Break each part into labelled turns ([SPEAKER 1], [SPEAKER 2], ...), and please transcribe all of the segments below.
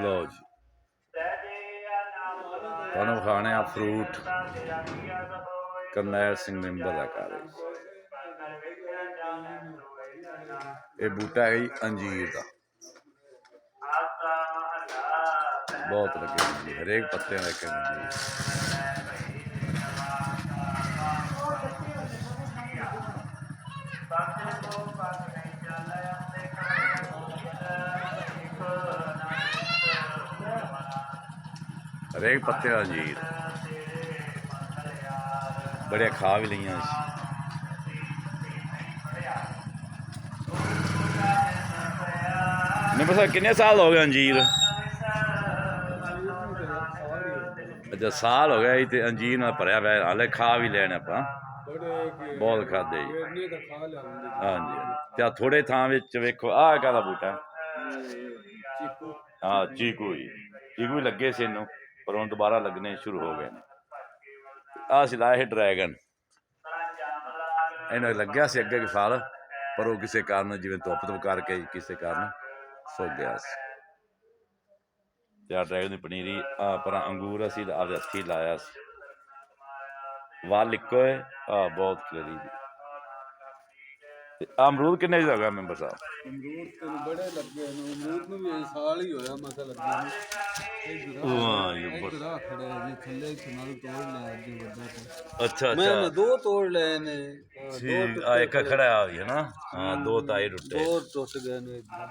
[SPEAKER 1] ਲਓ ਜੀ ਤੁਹਾਨੂੰ ਖਾਣੇ ਆ ਫਰੂਟ ਕਰਨੈਲ ਸਿੰਘ ਮੈਂਬਰ ਦਾ ਘਰ ਹੈ ਜੀ। ਇਹ ਬੂਟਾ ਹੈ ਜੀ ਅੰਜੀਰ ਦਾ। ਬਹੁਤ ਲੱਗੇ ਜੀ, ਹਰੇਕ ਪੱਤੇ ਨਾਲ ਲੱਗੇ ਅੰਜੀਰ ਹਰੇਕ ਪੱਤੇ ਦਾ ਅੰਜੀਰ ਬੜੇ ਖਾ ਵੀ ਲਈਆਂ ਸੀ। ਨੇ ਬਸ ਕਿੰਨੇ ਸਾਲ ਹੋ ਗਏ ਅੰਜੀਰ? ਅੱਛਾ ਸਾਲ ਹੋ ਗਿਆ ਇਹ ਤੇ ਅੰਜੀਰ ਨਾਲ ਭਰਿਆ ਹੋਇਆ ਹਾਲੇ ਖਾ ਵੀ ਲੈਣ ਆਪਾਂ। ਬਹੁਤ ਖਾਦੇ ਜੀ। ਹਾਂਜੀ। ਤੇ ਥੋੜੇ ਥਾਂ ਵਿੱਚ ਵੇਖੋ ਆਹ ਕਾਹਦਾ ਬੂਟਾ? ਹਾਂ ਚੀਕੂ। ਜੀ ਚੀਕੂ ਲੱਗੇ ਸੀ ਇਹਨੂੰ। ਪਰ ਹੁਣ ਦੁਬਾਰਾ ਲੱਗਣੇ ਸ਼ੁਰੂ ਹੋ ਗਏ ਨੇ। ਆਹ ਸੀ ਲਾਇਆ ਡਰੈਗਨ। ਇਹਨੂੰ ਲੱਗਿਆ ਸੀ ਅੱਗੇ ਕਿ ਫਲ ਪਰ ਉਹ ਕਿਸੇ ਕਾਰਨ ਜਿਵੇਂ ਧੁੱਪ ਧੁੱਪ ਕਰਕੇ ਕਿਸੇ ਕਾਰਨ ਸੁੱਕ ਗਿਆ ਸੀ। ਤੇ ਆਹ ਡਰੈਗਨ ਦੀ ਪਨੀਰੀ ਆ ਪਰ ਅੰਗੂਰ ਅਸੀਂ ਆਪਦੇ ਹੱਥੀਂ ਲਾਇਆ ਸੀ। ਵਾਲ ਇੱਕੋ ਹੈ ਆ ਬਹੁਤ ਕਲਰੀ ਅਮਰੂਦ ਕਿੰਨੇ ਦਾ ਹੋ ਗਿਆ ਮੈਂਬਰ ਸਾਹਿਬ
[SPEAKER 2] ਅਮਰੂਦ ਤੈਨੂੰ ਬੜੇ ਲੱਗੇ ਨੇ ਅਮਰੂਦ ਨੂੰ ਵੀ ਇਹ ਸਾਲ ਹੀ ਹੋਇਆ ਮਸਾ ਲੱਗੇ ਨੂੰ ਇਹ ਜਰਾ
[SPEAKER 1] ਵਾਹ ਇਹ ਬੜਾ-
[SPEAKER 2] ਜਰਾ ਖੜੇ ਜੀ ਥੱਲੇ ਚਨਾਲ ਤੋੜ ਲਿਆ ਅੱਜ ਵੱਡਾ ਤੇ
[SPEAKER 1] ਅੱਛਾ
[SPEAKER 2] ਮੈਂ
[SPEAKER 1] ਅੱਛਾ
[SPEAKER 2] ਨਾ ਦੋ ਤੋੜ ਲਏ ਨੇ ਹਾਂ, ਦੋ
[SPEAKER 1] ਠੀਕ ਆ ਇੱਕ ਖੜਾ ਆ ਗਿਆ ਨਾ ਹਾਂ ਦੋ ਤਾਏ ਟੁੱਟੇ
[SPEAKER 2] ਦੋ ਟੁੱਟ ਗਏ ਨੇ ਇੱਧਰ।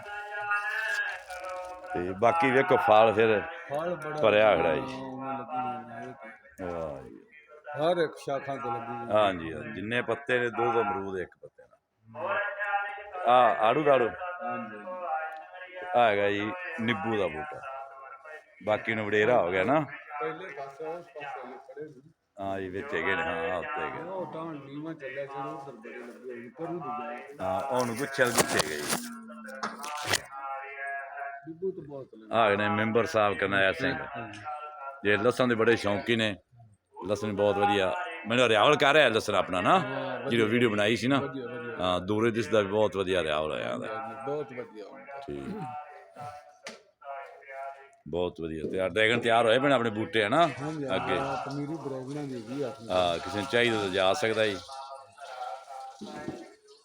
[SPEAKER 1] ਤੇ ਬਾਕੀ ਵੇਖੋ ਫਲ ਫਿਰ
[SPEAKER 2] ਫਲ ਬੜਾ
[SPEAKER 1] ਭਰਿਆ ਖੜਾ ਜੀ।
[SPEAKER 2] ਹਾਂ, ਉਵੇਂ ਲੱਗੀ ਹੋਈ ਨੇ।
[SPEAKER 1] ਵਾਹ ਜੀ
[SPEAKER 2] ਹਰ ਇੱਕ ਸ਼ਾਖਾ ਤੇ ਲੱਗੀ ਹੋਈ।
[SPEAKER 1] ਹਾਂਜੀ ਹਾਂ, ਜਿੰਨੇ ਪੱਤੇ ਨੇ ਦੋ ਦੋ ਅਮਰੂਦ ਇੱਕ ਪੱਤੇ ਨਾਲ ਆ ਆੜੂ ਦਾੜੂ ਆ ਹੈਗਾ ਜੀ ਨਿੱਬੂ ਦਾ ਬੂਟਾ। ਬਾਕੀ ਨੂੰ ਵਡੇਰਾ ਹੋ ਗਿਆ ਨਾ।
[SPEAKER 2] ਪਹਿਲੇ ਪਾਸੇ ਉਸ ਪਾਸੇ ਵਾਲੇ ਖੜੇ ਨੇ
[SPEAKER 1] ਹਾਂ ਜੀ ਵਿੱਚ ਹੈਗੇ ਨੇ ਹਾਂ ਉੱਤੇ ਹੈਗੇ।
[SPEAKER 2] ਉਹ ਤਾਂ ਨੀਵਾ ਚੱਲਿਆ ਲੱਗੇ ਨੇ। ਦੂਜਾ
[SPEAKER 1] ਹਾਂ ਉਹਨੂੰ ਗੁੱਛੇ ਗੁੱਛੇ ਹੈਗੇ ਜੀ।
[SPEAKER 2] ਬਿੱਬੂ ਤਾਂ ਬਹੁਤ ਲੱਗੇ
[SPEAKER 1] ਆ ਗਏ ਨੇ ਮੈਂਬਰ ਸਾਹਿਬ ਕਰਨਾਇਆ ਸਿੰਘ। ਜੇ ਲਸਣ ਦੇ ਬੜੇ ਸ਼ੌਂਕੀ ਨੇ ਲਸਣ ਬਹੁਤ ਵਧੀਆ। ਮੈਨੂੰ ਰਿਆਵਲ ਕਰ ਰਿਹਾ ਲਸਣ ਆਪਣਾ ਨਾ ਜਿਹੜੀ ਵੀਡੀਓ ਬਣਾਈ ਸੀ ਨਾ। ਹਾਂ ਦੂਰੇ ਦਿਸਦਾ ਵੀ ਬਹੁਤ ਵਧੀਆ ਆਇਆ ਦਾ
[SPEAKER 2] ਹਾਂਜੀ, ਬਹੁਤ ਵਧੀਆ।
[SPEAKER 1] ਠੀਕ। ਬਹੁਤ ਵਧੀਆ ਤੇ ਆ ਡਰੈਗਨ ਤਿਆਰ ਹੋਏ ਬਣੇ ਆਪਣੇ ਬੂਟੇ ਹਨਾ? ਅੱਗੇ।
[SPEAKER 2] ਪਨੀਰੀ ਬਰੈਗਣਾ ਦੀ ਵੀ
[SPEAKER 1] ਆ। ਕਿਸੇ ਨੂੰ ਚਾਹੀਦਾ ਤਾਂ ਜਾ ਸਕਦਾ ਜੀ।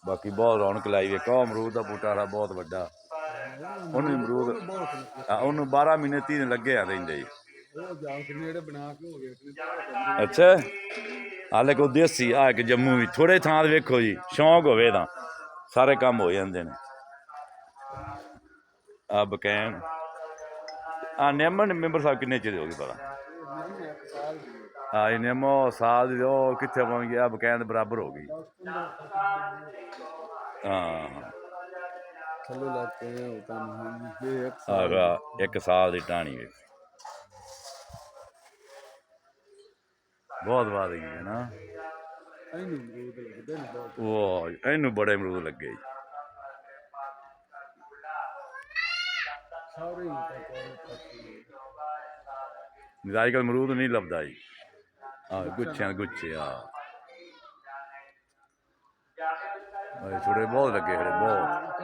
[SPEAKER 1] ਬਾਕੀ ਬਹੁਤ ਰੌਣਕ ਲਾਈ ਵੇਖੋ ਅਮਰੂਦ ਦਾ ਬੂਟਾ ਆ ਬਹੁਤ ਵੱਡਾ। ਉਹਨੂੰ ਅਮਰੂਦ ਉਹਨੂੰ 12 ਮਹੀਨੇ 3 ਦਿਨ ਲੱਗੇ ਆ ਰਹਿੰਦੇ ਜੀ।
[SPEAKER 2] ਉਹ ਜਾਂ ਕੇ ਨੇੜੇ ਬਣਾ ਕੇ ਹੋ ਗਏ ਆਪਣੇ
[SPEAKER 1] ਅੱਛਾ। ਹਾਲੇ ਕੋ ਦੇਸੀ ਆ ਇੱਕ ਜੰਮੂ ਵੀ। ਥੋੜੇ ਥਾਂ ਤੇ ਵੇਖੋ ਜੀ ਸ਼ੌਂਕ ਹੋਵੇ ਤਾਂ। ਸਾਰੇ ਕੰਮ ਹੋ ਜਾਂਦੇ ਨੇ। ਆ ਬਕੈਨ। ਆ ਨਿੰਮਨ ਮੈਂਬਰ ਸਾਹਿਬ ਕਿੰਨੇ ਚਿਰ ਹੋ ਗਏ
[SPEAKER 2] ਦੀ
[SPEAKER 1] ਆ ਇਹ ਨਿੰਮੋ ਸਾਲ ਦੀ ਉਹ ਕਿੱਥੇ ਪਹੁੰਚ ਗਿਆ? ਬਕੈਨ ਦੇ ਬਰਾਬਰ ਹੋ ਗਈ। ਹਾਂ।
[SPEAKER 2] ਥੱਲੇ ਲੱਗੇ ਉਹ ਤਾਂ ਹਾਂਜੀ ਇਹ ਇੱਕ
[SPEAKER 1] ਆਗਾ ਇੱਕ ਸਾਲ ਦੀ ਟਾਣੀ ਵੇਖ। ਬਹੁਤ ਬਾਦ ਗਈ ਹੈ ਨਾ।
[SPEAKER 2] ਇਹਨੂੰ ਅਮਰੂਦ ਲੱਗਦੇ ਨੇ ਬਹੁਤ।
[SPEAKER 1] ਉਹ ਇਹਨੂੰ ਬੜੇ ਅਮਰੂਦ ਲੱਗੇ ਜੀ।
[SPEAKER 2] ਸਾਰੇ
[SPEAKER 1] ਅਮਰੂਦ ਨਹੀਂ ਲੱਭਦਾ ਜੀ। ਆ ਗੁੱਛਿਆਂ ਗੁੱਛੇ ਆ ਆਏ ਥੋੜੇ ਬਹੁਤ ਲੱਗੇ ਹਰੇ ਬਹੁਤ।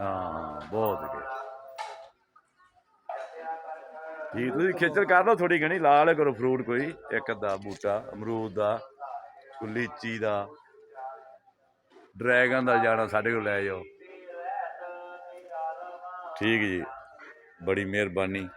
[SPEAKER 1] ਹਾਂ ਬਹੁਤ ਲੱਗੇ। ਜੀ, ਤੁਸੀਂ ਖੇਚਲ ਕਰ ਲਓ ਥੋੜੀ ਘਣੀ, ਲਾ ਲਿਆ ਕਰੋ ਫਰੂਟ ਕੋਈ, ਇੱਕ ਅੱਧਾ ਬੂਟਾ, ਅਮਰੂਦ ਦਾ ਲੀਚੀ ਦਾ, ਡਰੈਗਨ ਦਾ ਜਾਣਾ ਸਾਡੇ ਕੋਲ ਲੈ ਜਾਓ। ਠੀਕ ਜੀ, ਬੜੀ ਮਿਹਰਬਾਨੀ।